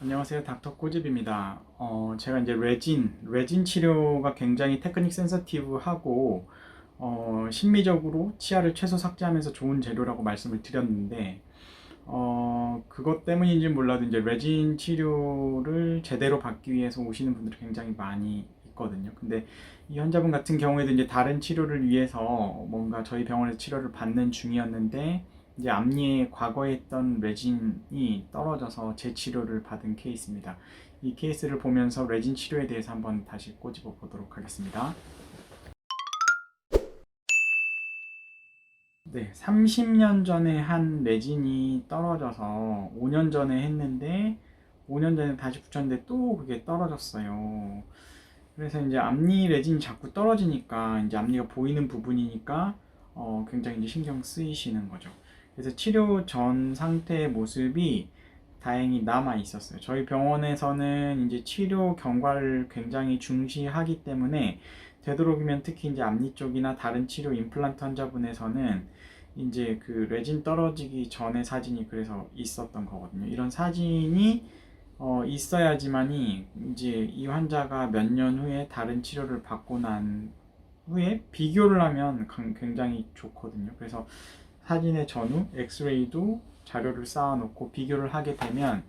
안녕하세요. 닥터 꼬집입니다. 어, 제가 이제 레진, 레진 치료가 굉장히 테크닉 센서티브하고, 어, 심미적으로 치아를 최소 삭제하면서 좋은 재료라고 말씀을 드렸는데, 어, 그것 때문인지 몰라도 이제 레진 치료를 제대로 받기 위해서 오시는 분들이 굉장히 많이 있거든요. 근데 이 환자분 같은 경우에도 이제 다른 치료를 위해서 뭔가 저희 병원에서 치료를 받는 중이었는데, 이제 앞니에 과거에 했던 레진이 떨어져서 재치료를 받은 케이스입니다. 이 케이스를 보면서 레진 치료에 대해서 한번 다시 꼬집어 보도록 하겠습니다. 네, 30년 전에 한 레진이 떨어져서 5년 전에 했는데 5년 전에 다시 붙였는데 또 그게 떨어졌어요. 그래서 이제 앞니 레진이 자꾸 떨어지니까 이제 앞니가 보이는 부분이니까 어, 굉장히 이제 신경 쓰이시는 거죠. 그래서 치료 전 상태의 모습이 다행히 남아 있었어요. 저희 병원에서는 이제 치료 경과를 굉장히 중시하기 때문에 되도록이면 특히 이제 앞니 쪽이나 다른 치료 임플란트 환자분에서는 이제 그 레진 떨어지기 전에 사진이 그래서 있었던 거거든요. 이런 사진이 어, 있어야지만이 이제 이 환자가 몇 년 후에 다른 치료를 받고 난 후에 비교를 하면 강- 굉장히 좋거든요. 그래서 사진의 전후, 엑스레이도 자료를 쌓아놓고 비교를 하게 되면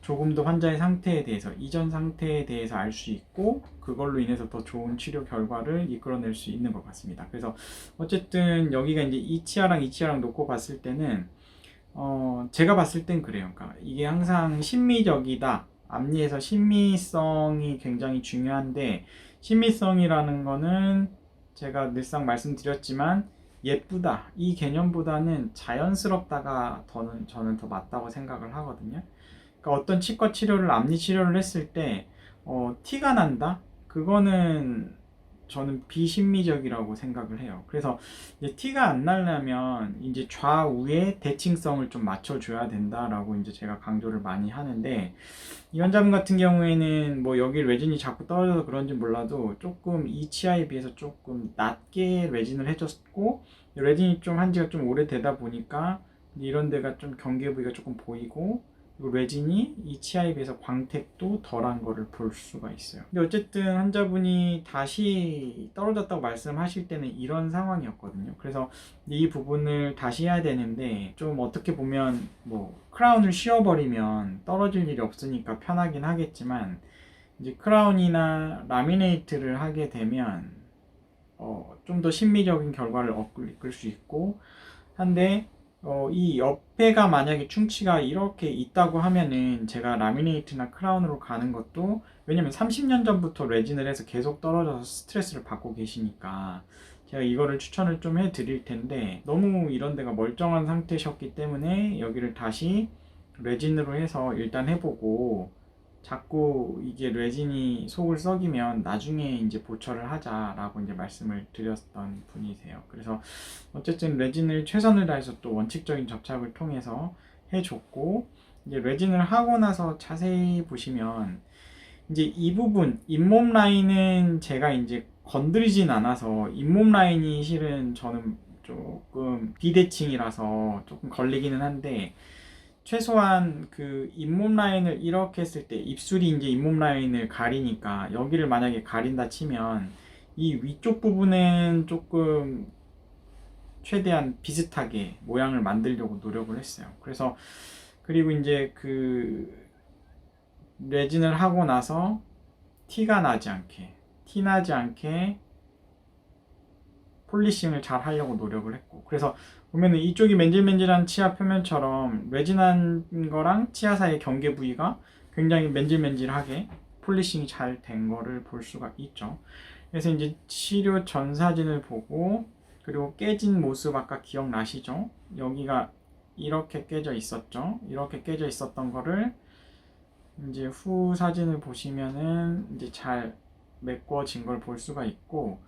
조금 더 환자의 상태에 대해서, 이전 상태에 대해서 알 수 있고, 그걸로 인해서 더 좋은 치료 결과를 이끌어낼 수 있는 것 같습니다. 그래서 어쨌든 여기가 이제 이 치아랑 이 치아랑 놓고 봤을 때는, 어, 제가 봤을 땐 그래요. 그러니까 이게 항상 심미적이다. 앞니에서 심미성이 굉장히 중요한데, 심미성이라는 거는 제가 늘상 말씀드렸지만, 예쁘다 이 개념보다는 자연스럽다가 더는 저는 더 맞다고 생각을 하거든요. 그러니까 어떤 치과 치료를 앞니 치료를 했을 때 어, 티가 난다 그거는 저는 비심미적이라고 생각을 해요. 그래서 이제 티가 안 나려면 이제 좌우의 대칭성을 좀 맞춰줘야 된다라고 이제 제가 강조를 많이 하는데 이 환자분 같은 경우에는 뭐 여기 레진이 자꾸 떨어져서 그런지 몰라도 조금 이 치아에 비해서 조금 낮게 레진을 해줬고 레진이 좀 한지가 좀 오래되다 보니까 이런 데가 좀 경계 부위가 조금 보이고 레진이 이 치아에 비해서 광택도 덜한 거를 볼 수가 있어요. 근데 어쨌든 환자분이 다시 떨어졌다고 말씀하실 때는 이런 상황이었거든요. 그래서 이 부분을 다시 해야 되는데 좀 어떻게 보면 뭐 크라운을 씌워버리면 떨어질 일이 없으니까 편하긴 하겠지만 이제 크라운이나 라미네이트를 하게 되면 어, 좀 더 심미적인 결과를 얻을 수 있고 한데 어, 이 옆에가 만약에 충치가 이렇게 있다고 하면은 제가 라미네이트나 크라운으로 가는 것도 왜냐면 30년 전부터 레진을 해서 계속 떨어져서 스트레스를 받고 계시니까 제가 이거를 추천을 좀 해드릴 텐데 너무 이런 데가 멀쩡한 상태셨기 때문에 여기를 다시 레진으로 해서 일단 해보고 자꾸 이게 레진이 속을 썩이면 나중에 이제 보철을 하자라고 이제 말씀을 드렸던 분이세요. 그래서 어쨌든 레진을 최선을 다해서 또 원칙적인 접착을 통해서 해줬고 이제 레진을 하고 나서 자세히 보시면 이제 이 부분 잇몸 라인은 제가 이제 건드리진 않아서 잇몸 라인이 실은 저는 조금 비대칭이라서 조금 걸리기는 한데 최소한 그 잇몸 라인을 이렇게 했을 때 입술이 이제 잇몸 라인을 가리니까 여기를 만약에 가린다 치면 이 위쪽 부분은 조금 최대한 비슷하게 모양을 만들려고 노력을 했어요. 그래서 그리고 이제 그 레진을 하고 나서 티가 나지 않게 티 나지 않게 폴리싱을 잘 하려고 노력을 했고 그래서 보면은 이쪽이 맨질맨질한 치아 표면처럼 레진한 거랑 치아 사이의 경계 부위가 굉장히 맨질맨질하게 폴리싱이 잘 된 거를 볼 수가 있죠. 그래서 이제 치료 전 사진을 보고 그리고 깨진 모습 아까 기억나시죠? 여기가 이렇게 깨져 있었죠. 이렇게 깨져 있었던 거를 이제 후 사진을 보시면은 이제 잘 메꿔진 걸 볼 수가 있고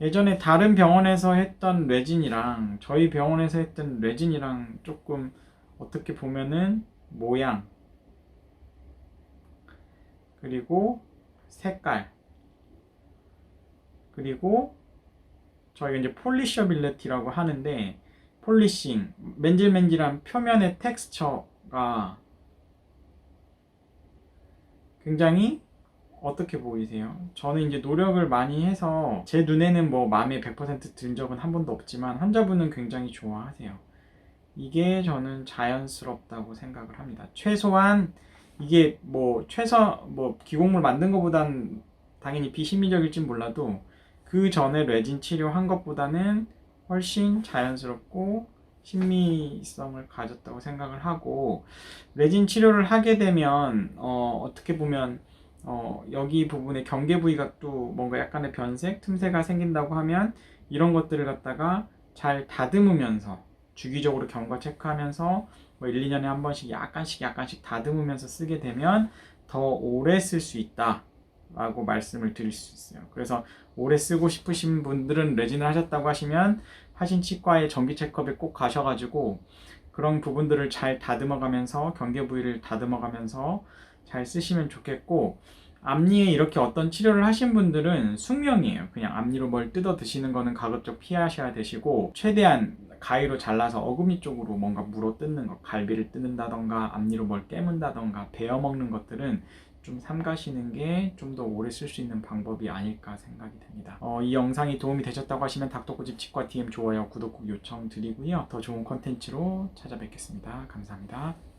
예전에 다른 병원에서 했던 레진이랑 저희 병원에서 했던 레진이랑 조금 어떻게 보면은 모양. 그리고 색깔. 그리고 저희가 이제 폴리셔빌리티라고 하는데 폴리싱 맨질맨질한 표면의 텍스처가 굉장히 어떻게 보이세요? 저는 이제 노력을 많이 해서 제 눈에는 뭐 마음에 100%든 적은 한 번도 없지만 환자분은 굉장히 좋아하세요. 이게 저는 자연스럽다고 생각을 합니다. 최소한 이게 뭐 최소 뭐 기곡물 만든 것보단 당연히 비심리적일진 몰라도 그 전에 레진 치료한 것보다는 훨씬 자연스럽고 신미성을 가졌다고 생각을 하고 레진 치료를 하게 되면 어, 어떻게 보면 어, 여기 부분에 경계 부위각도 뭔가 약간의 변색, 틈새가 생긴다고 하면 이런 것들을 갖다가 잘 다듬으면서 주기적으로 경과 체크하면서 뭐 1, 2년에 한 번씩 약간씩 약간씩 다듬으면서 쓰게 되면 더 오래 쓸 수 있다. 라고 말씀을 드릴 수 있어요. 그래서 오래 쓰고 싶으신 분들은 레진을 하셨다고 하시면 하신 치과의 정기 체크업에 꼭 가셔가지고 그런 부분들을 잘 다듬어가면서 경계 부위를 다듬어가면서 잘 쓰시면 좋겠고 앞니에 이렇게 어떤 치료를 하신 분들은 숙명이에요. 그냥 앞니로 뭘 뜯어 드시는 거는 가급적 피하셔야 되시고 최대한 가위로 잘라서 어금니 쪽으로 뭔가 물어 뜯는 것, 갈비를 뜯는다던가 앞니로 뭘 깨문다던가 베어 먹는 것들은 좀 삼가시는 게 좀 더 오래 쓸 수 있는 방법이 아닐까 생각이 됩니다. 어, 이 영상이 도움이 되셨다고 하시면 닥터고집 치과 DM 좋아요, 구독 꼭 요청 드리고요. 더 좋은 컨텐츠로 찾아뵙겠습니다. 감사합니다.